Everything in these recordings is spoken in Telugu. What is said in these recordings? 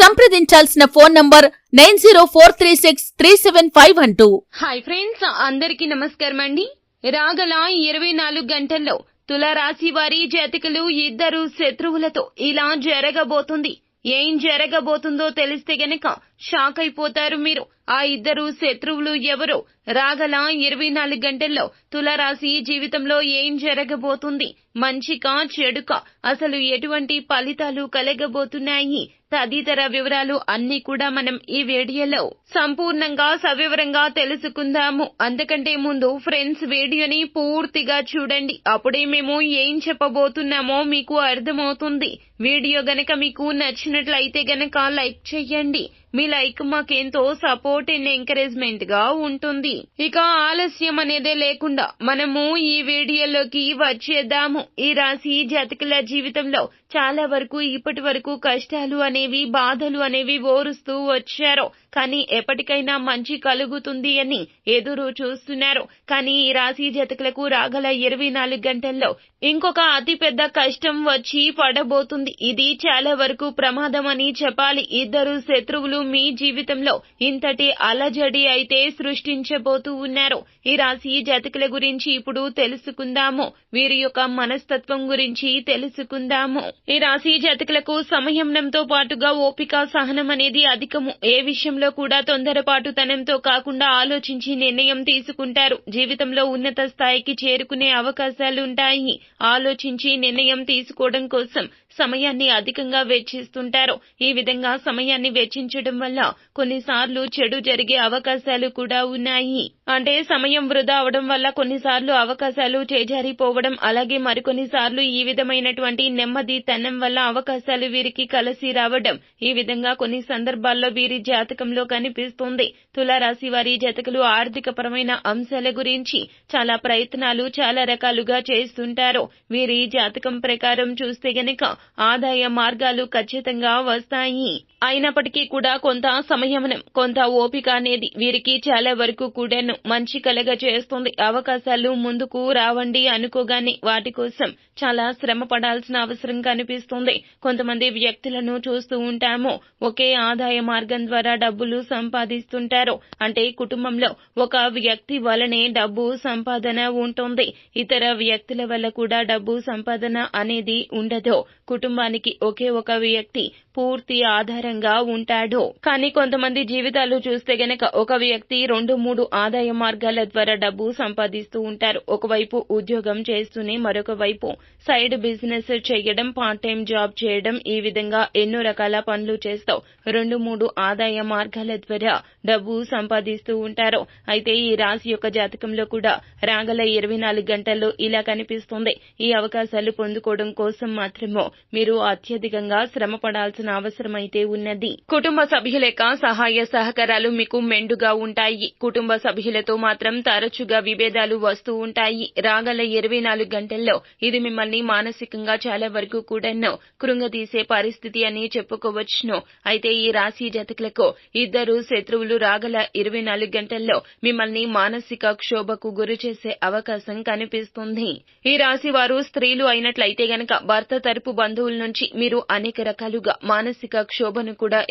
సంప్రదించాల్సిన phone number nine zero four three six three seven five one two. Hi friends అందరికీ నమస్కారం అండి. రాగల ఇరవై నాలుగు గంటల్లో తులారాశి వారి జాతకులు ఇద్దరు శత్రువులతో ఇలా జరగబోతుంది. ఏం జరగబోతుందో తెలిస్తే గనక షాక్ అయిపోతారు మీరు. ఆ ఇద్దరు శత్రువులు ఎవరో రాగల ఇరవై నాలుగు గంటల్లో తులారాశి జీవితంలో ఏం జరగబోతుంది? మంచికా చెడుక అసలు ఎటువంటి ఫలితాలు కలగబోతున్నాయి? తదితర వివరాలు అన్ని కూడా మనం ఈ వీడియోలో సంపూర్ణంగా సవివరంగా తెలుసుకుందాము. అందుకంటే ముందు ఫ్రెండ్స్ వీడియోని పూర్తిగా చూడండి. అప్పుడే మేము ఏం చెప్పబోతున్నామో మీకు అర్థమవుతుంది. వీడియో గనక మీకు నచ్చినట్లయితే గనక లైక్ చెయ్యండి మీ లైక్ మాకెంతో సపోర్ట్ అండ్ ఎంకరేజ్మెంట్గా ఉంటుంది. ఇక ఆలస్యం అనేదే లేకుండా మనము ఈ వీడియోలోకి వచ్చేద్దాము. ఈ రాశి జాతకుల జీవితంలో చాలా వరకు ఇప్పటి వరకు కష్టాలు అనేవి బాధలు అనేవి ఓరుస్తూ వచ్చారు. కానీ ఎప్పటికైనా మంచి కలుగుతుంది అని ఎదురు చూస్తున్నారు. కానీ ఈ రాశి జాతకులకు రాగల ఇరవై నాలుగు గంటల్లో ఇంకొక అతిపెద్ద కష్టం వచ్చి పడబోతుంది. ఇది చాలా వరకు ప్రమాదం అని చెప్పాలి. ఇద్దరు శత్రువులు మీ జీవితంలో ఇంతటి అలజడి అయితే సృష్టించబోతూ ఉన్నారు. ఈ రాశి జాతకుల గురించి ఇప్పుడు తెలుసుకుందాము. వీరి యొక్క మనస్తత్వం గురించి తెలుసుకుందాము. ఈ రాశి జాతకులకు సంయమనంతో పాటుగా ఓపిక సహనం అనేది అధికము. ఏ విషయంలో కూడా తొందరపాటుతనంతో కాకుండా ఆలోచించి నిర్ణయం తీసుకుంటారు. జీవితంలో ఉన్నత స్థాయికి చేరుకునే అవకాశాలు ఉంటాయి ఆలోచించి నిర్ణయం తీసుకోవడం కోసం సమయాన్ని అధికంగా వెచ్చిస్తుంటారు. ఈ విధంగా సమయాన్ని వెచ్చించడం వల్ల కొన్నిసార్లు చెడు జరిగే అవకాశాలు కూడా ఉన్నాయి. అంటే సమయం వృధా అవడం వల్ల కొన్నిసార్లు అవకాశాలు చేజారిపోవడం అలాగే మరికొన్నిసార్లు ఈ విధమైనటువంటి నెమ్మది తనం వల్ల అవకాశాలు వీరికి కలిసి రావడం ఈ విధంగా కొన్ని సందర్భాల్లో వీరి జాతకంలో కనిపిస్తుంది. తులారాశి వారి జాతకులు ఆర్థిక పరమైన అంశాల గురించి చాలా ప్రయత్నాలు చాలా రకాలుగా చేస్తుంటారు. వీరి జాతకం ప్రకారం చూస్తే గనక ఆదాయ మార్గాలు ఖచ్చితంగా వస్తాయి. అయినప్పటికీ కూడా కొంత సంయమనం కొంత ఓపిక అనేది వీరికి చాలా వరకు కూడాను మంచి కలగ చేస్తుంది. అవకాశాలు ముందుకు రావండి అనుకోగానే వాటి కోసం చాలా శ్రమ పడాల్సిన అవసరం కనిపిస్తుంది. కొంతమంది వ్యక్తులను చూస్తూ ఉంటాము. ఒకే ఆదాయ మార్గం ద్వారా డబ్బులు సంపాదిస్తుంటారు. అంటే కుటుంబంలో ఒక వ్యక్తి వలనే డబ్బు సంపాదన ఉంటుంది. ఇతర వ్యక్తుల వల్ల కూడా డబ్బు సంపాదన అనేది ఉండదు. కుటుంబానికి ఒకే ఒక వ్యక్తి పూర్తి ఆధారంగా ఉంటాడు. కానీ కొంతమంది జీవితాలు చూస్తే గనక ఒక వ్యక్తి రెండు మూడు ఆదాయ మార్గాల ద్వారా డబ్బు సంపాదిస్తూ ఉంటారు. ఒకవైపు ఉద్యోగం చేస్తూనే మరొక వైపు సైడ్ బిజినెస్ చేయడం పార్ట్ టైం జాబ్ చేయడం ఈ విధంగా ఎన్నో రకాల పనులు చేస్తావు. రెండు మూడు ఆదాయ మార్గాల ద్వారా డబ్బు సంపాదిస్తూ ఉంటారు. అయితే ఈ రాశి యొక్క జాతకంలో కూడా రాగల ఇరవై నాలుగు గంటల్లో ఇలా కనిపిస్తుంది. ఈ అవకాశాలు పొందుకోవడం కోసం మాత్రమే మీరు అత్యధికంగా శ్రమ పడాల్సిన అవసరం అయితే ఉన్నది. కుటుంబ సభ్యులేక సహాయ సహకారాలు మీకు మెండుగా ఉంటాయి. కుటుంబ సభ్యులతో మాత్రం తరచుగా విభేదాలు వస్తూ ఉంటాయి. రాగల ఇరవై నాలుగు గంటల్లో ఇది మిమ్మల్ని మానసికంగా చాలా వరకు కూడాను కృంగదీసే పరిస్థితి అని చెప్పుకోవచ్చును. అయితే ఈ రాశి జాతకులకు ఇద్దరు శత్రువులు రాగల ఇరవై నాలుగు గంటల్లో మిమ్మల్ని మానసిక క్షోభకు గురి చేసే అవకాశం కనిపిస్తుంది. ఈ రాశి వారు స్త్రీలు అయినట్లయితే గనక భర్త తరపు బంధువుల నుంచి మీరు అనేక రకాలుగా మానసిక క్షోభను కూడా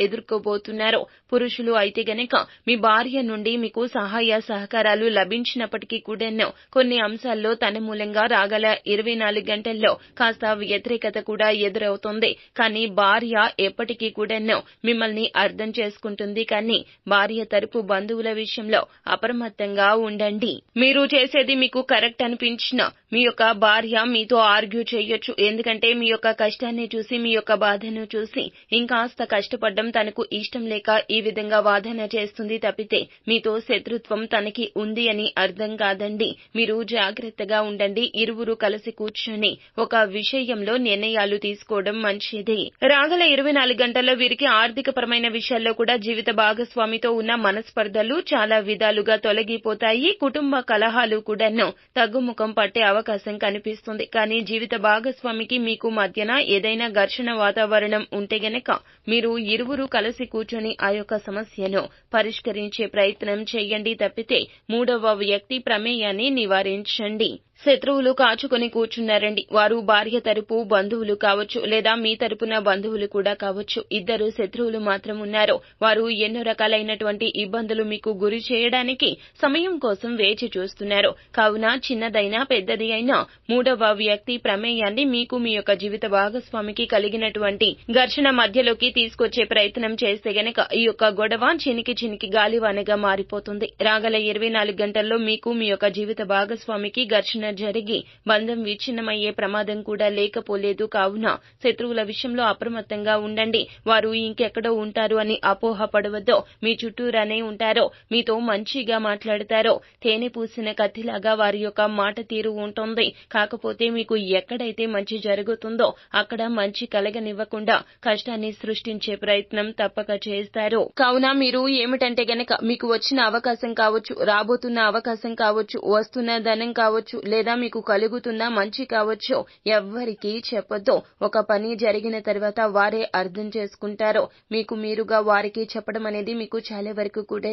ఎదుర్కోబోతున్నారు పురుషులు అయితే గనక మీ భార్య నుండి మీకు సహాయ సహకారాలు లభించినప్పటికీ కూడాను కొన్ని అంశాల్లో తన మూలంగా రాగల ఇరవై నాలుగు గంటల్లో కాస్త వ్యతిరేకత కూడా ఎదురవుతుంది. కానీ భార్య ఎప్పటికీ కూడాను మిమ్మల్ని అర్థం చేసుకుంటుంది. కానీ భార్య తరపు బంధువుల విషయంలో అప్రమత్తంగా ఉండండి. మీరు చేసేది మీకు కరెక్ట్ అనిపించిన మీ యొక్క భార్య మీతో ఆర్గ్యూ చేయొచ్చు. ఎందుకంటే మీ యొక్క కష్టాన్ని చూసి మీ యొక్క బాధను చూసి ఇంకాస్త కష్టపడడం తనకు ఇష్టం లేక ఈ విధంగా వాదన చేస్తుంది తప్పితే మీతో శత్రుత్వం తనకి ఉంది అని అర్థం కాదండి. మీరు జాగ్రత్తగా ఉండండి. ఇరువురు కలిసి కూర్చొని ఒక విషయంలో నిర్ణయాలు తీసుకోవడం మంచిది. రాగల ఇరవై నాలుగు గంటల్లో వీరికి ఆర్థిక పరమైన విషయాల్లో కూడా జీవిత భాగస్వామితో ఉన్న మనస్పర్ధలు చాలా విధాలుగా తొలగిపోతాయి. కుటుంబ కలహాలు కూడాను తగ్గుముఖం పట్టే అవకాశం కనిపిస్తుంది. కానీ జీవిత భాగస్వామికి మీకు మధ్యన ఏదైనా ఘర్షణ వాతావరణం ఉంటే గనక మీరు ఇరువురు కలిసి కూర్చొని ఆ యొక్క సమస్యను పరిష్కరించే ప్రయత్నం చేయండి. తప్పితే మూడవ వ్యక్తి ప్రమేయాన్ని నివారించండి. శత్రువులు కాచుకొని కూర్చున్నారండి. వారు భార్య తరపు బంధువులు కావచ్చు లేదా మీ తరపున బంధువులు కూడా కావచ్చు. ఇద్దరు శత్రువులు మాత్రం ఉన్నారు. వారు ఎన్నో రకాలైనటువంటి ఇబ్బందులు మీకు గురి చేయడానికి సమయం కోసం వేచి చూస్తున్నారు. కావున చిన్నదైనా పెద్దది అయినా మూడవ వ్యక్తి ప్రమేయాన్ని మీకు మీ యొక్క జీవిత భాగస్వామికి కలిగినటువంటి ఘర్షణ మధ్యలోకి తీసుకొచ్చే ప్రయత్నం చేస్తే గనక ఈ యొక్క గొడవ చినికి చినికి గాలివానగా మారిపోతుంది. రాగల ఇరవై నాలుగు గంటల్లో మీకు మీ యొక్క జీవిత భాగస్వామికి ఘర్షణ జరిగి బంధం విచ్ఛిన్నమయ్యే ప్రమాదం కూడా లేకపోలేదు. కావున శత్రువుల విషయంలో అప్రమత్తంగా ఉండండి. వారు ఇంకెక్కడో ఉంటారు అని అపోహ పడవద్దో. మీ చుట్టూరానే ఉంటారో. మీతో మంచిగా మాట్లాడతారో. తేనె పూసిన కత్తిలాగా వారి యొక్క మాట తీరు ఉంటుంది. కాకపోతే మీకు ఎక్కడైతే మంచి జరుగుతుందో అక్కడ మంచి కలగనివ్వకుండా కష్టాన్ని సృష్టించే ప్రయత్నం తప్పక చేస్తారు. కావున మీరు ఏమిటంటే గనక మీకు వచ్చిన అవకాశం కావచ్చు రాబోతున్న అవకాశం కావచ్చు వస్తున్న ధనం కావచ్చు లేదా మీకు కలుగుతున్న మంచి కావచ్చు ఎవ్వరికీ చెప్పొద్దు. ఒక పని జరిగిన తర్వాత వారే అర్థం చేసుకుంటారో. మీకు మీరుగా వారికి చెప్పడం అనేది మీకు చాలా వరకు కూడా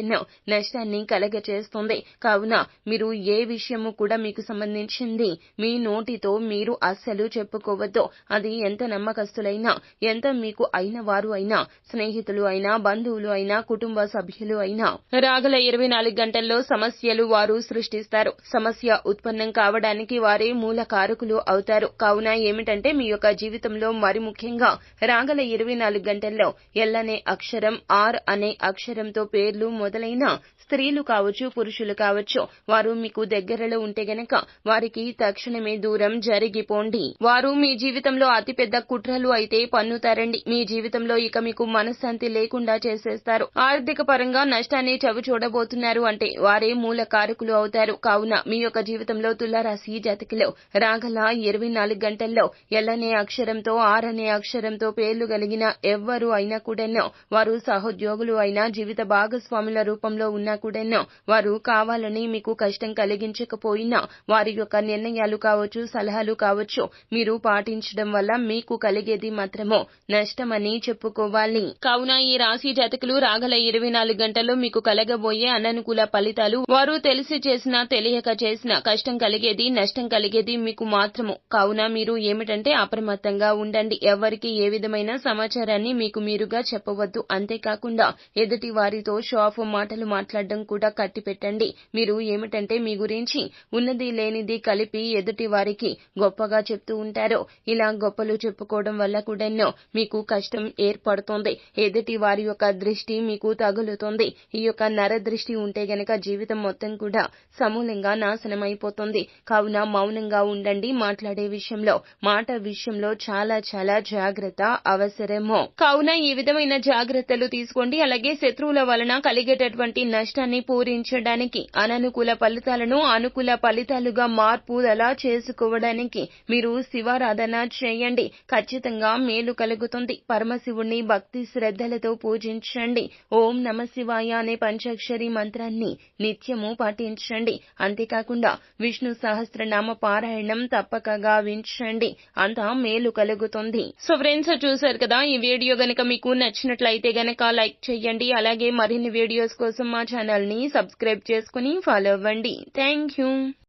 నష్టాన్ని కలగచేస్తుంది. కావున మీరు ఏ విషయము కూడా మీకు సంబంధించింది మీ నోటితో మీరు అస్సలు చెప్పుకోవద్దు. అది ఎంత నమ్మకస్తులైనా ఎంత మీకు అయిన వారు అయినా స్నేహితులు అయినా బంధువులు అయినా కుటుంబ సభ్యులు అయినా. రాగల ఇరవై నాలుగు గంటల్లో సమస్యలు వారు సృష్టిస్తారు. సమస్య ఉత్పన్నం కావడానికి వారే మూల కారకులు అవుతారు. కావున ఏమిటంటే మీ యొక్క జీవితంలో మరి ముఖ్యంగా రాగల ఇరవై నాలుగు గంటల్లో ఎల్ అనే అక్షరం ఆర్ అనే అక్షరంతో పేర్లు మొదలైన స్త్రీలు కావచ్చు పురుషులు కావచ్చు వారు మీకు దగ్గరలో ఉంటే గనక వారికి తక్షణమే దూరం జరిగిపోండి. వారు మీ జీవితంలో అతిపెద్ద కుట్రలు అయితే పన్నుతారండి. మీ జీవితంలో ఇక మీకు మనశ్శాంతి లేకుండా చేసేస్తారు. ఆర్థిక పరంగా నష్టాన్ని చవి చూడబోతున్నారు అంటే వారే మూల కారకులు అవుతారు. కావున మీ యొక్క జీవితంలో తులారాశి జాతకులు రాగల ఇరవై నాలుగు గంటల్లో ఎల్లనే అక్షరంతో ఆర్ అనే అక్షరంతో పేర్లు కలిగిన ఎవ్వరు అయినా కూడానో వారు సహోద్యోగులు అయినా జీవిత భాగస్వాముల రూపంలో ఉన్నా కూడానో వారు కావాలని మీకు కష్టం కలిగించకపోయినా వారి యొక్క నిర్ణయాలు కావచ్చు సలహాలు కావచ్చు మీరు పాటించడం వల్ల మీకు కలిగేది మాత్రమో నష్టమని చెప్పుకోవాలి. కావున ఈ రాశి జాతకులు రాగల ఇరవై నాలుగు గంటల్లో మీకు కలగబోయే అననుకూల ఫలితాలు వారు తెలిసి చేసినా తెలియక చేసినా కష్టం కలిగేది నష్టం కలిగేది మీకు మాత్రము. కావున మీరు ఏమిటంటే అప్రమత్తంగా ఉండండి. ఎవరికి ఏ విధమైన సమాచారాన్ని మీకు మీరుగా చెప్పవద్దు. అంతేకాకుండా ఎదుటి వారితో షాఫ్ మాటలు మాట్లాడడం కూడా కట్టి పెట్టండి మీరు ఏమిటంటే మీ గురించి ఉన్నది లేనిది కలిపి ఎదుటి వారికి గొప్పగా చెప్తూ ఉంటారో. ఇలా గొప్పలు చెప్పుకోవడం వల్ల కూడాను మీకు కష్టం ఏర్పడుతుంది. ఎదుటి వారి యొక్క దృష్టి మీకు తగులుతుంది. ఈ యొక్క నర దృష్టి ఉంటే గనక జీవితం మొత్తం కూడా సమూలంగా నాశనం అయిపోతుంది కావున మౌనంగా ఉండండి మాట్లాడే విషయంలో మాట విషయంలో చాలా చాలా జాగ్రత్త అవసరము. కావున ఈ విధమైన జాగ్రత్తలు తీసుకోండి. అలాగే శత్రువుల వలన కలిగేటటువంటి నష్టాన్ని పూరించడానికి అననుకూల ఫలితాలను అనుకూల ఫలితాలుగా మార్పు అలా చేసుకోవడానికి మీరు శివారాధన చేయండి. ఖచ్చితంగా మేలు కలుగుతుంది. పరమశివుణ్ణి భక్తి శ్రద్ధలతో పూజించండి. ఓం నమ శివాయ అనే పంచాక్షరి మంత్రాన్ని నిత్యము పాటించండి. అంతేకాకుండా విష్ణు సహస్రనామ పారాయణం తప్పక గావించండి అంతా మేలు కలుగుతుంది. సో ఫ్రెండ్స్ చూసారు కదా ఈ వీడియో గనక మీకు నచ్చినట్లయితే గనక లైక్ చేయండి. అలాగే మరిన్ని వీడియోస్ కోసం మా ఛానల్ని సబ్స్క్రైబ్ చేసుకుని ఫాలో అవ్వండి. Thank you.